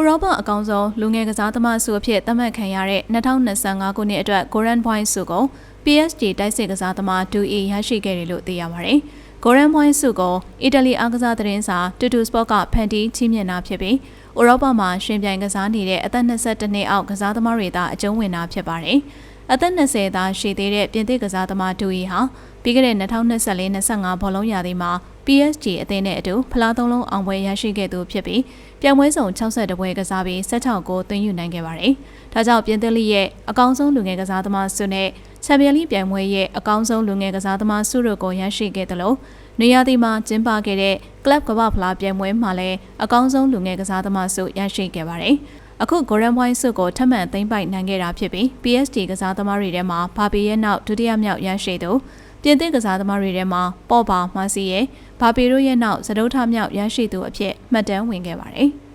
ဥရောပအကောင်ဆုံးလူငယ်ကစားသမားစုအဖြစ်သတ်မှတ်ခံရတဲ့2025ခုနှစ်အတွက် Golden Point စုကို PSG တိုက်စစ်ကစားသမား 2A ရရှိခဲ့တယ်လို့သိရပါတယ်။ Golden Point စုကိုအီတလီအားကစားသတင်းစာ Tutto Sport ကဖန်တီးချီးမြှင့်တာဖြစ်ပြီးဥရောပမှာရှင်ပြိုင်ကစားနေတဲ့အသက်22နှစ်အောက်ကစားသမားတွေသာအကျုံးဝင်တာဖြစ်ပါတယ်။အသက်20သားရှိသေးတဲ့ပြင်သစ်ကစားသမား 2A ဟာပြီးခဲ့တဲ့2024-25ဘောလုံးရာသီမှာ PSG အသင်းနဲ့အတူဖလားသုံးလုံးအောင်ပွဲရရှိခဲ့သူဖြစ်ပြီးပြိုင်ပွဲစုံ62ပွဲကစားပြီး16ဂိုးသွင်းယူနိုင်ခဲ့ပါတယ်။ဒါကြောင့်ပြင်သစ်လိရဲ့အကောင်းဆုံးလူငယ်ကစားသမားဆုနဲ့ချန်ပီယံလိပြိုင်ပွဲရဲ့အကောင်းဆုံးလူငယ်ကစားသမားဆုတို့ကိုရရှိခဲ့တယ်လို့နေရာဒီမှာကျင်းပခဲ့တဲ့ကလပ်ကမ္ဘာဖလားပြိုင်ပွဲမှာလည်းအကောင်းဆုံးလူငယ်ကစားသမားဆုရရှိခဲ့ပါတယ်။အခု Golden Point ဆုကိုထပ်မံသိမ်းပိုက်နိုင်ခဲ့တာဖြစ်ပြီး PSG ကစားသမားတွေထဲမှာဘာပီရဲ့နောက်ဒုတိယမြောက်ရရှိသူ ပြင်သစ်ကစားသမားတွေထဲမှာပေါ့ပါမာစီရဲ့ဘာပီတို့ရဲ့နောက်သဒုထမြောက်ရရှိသူအဖြစ်မှတ်တမ်းဝင်ခဲ့ပါတယ်။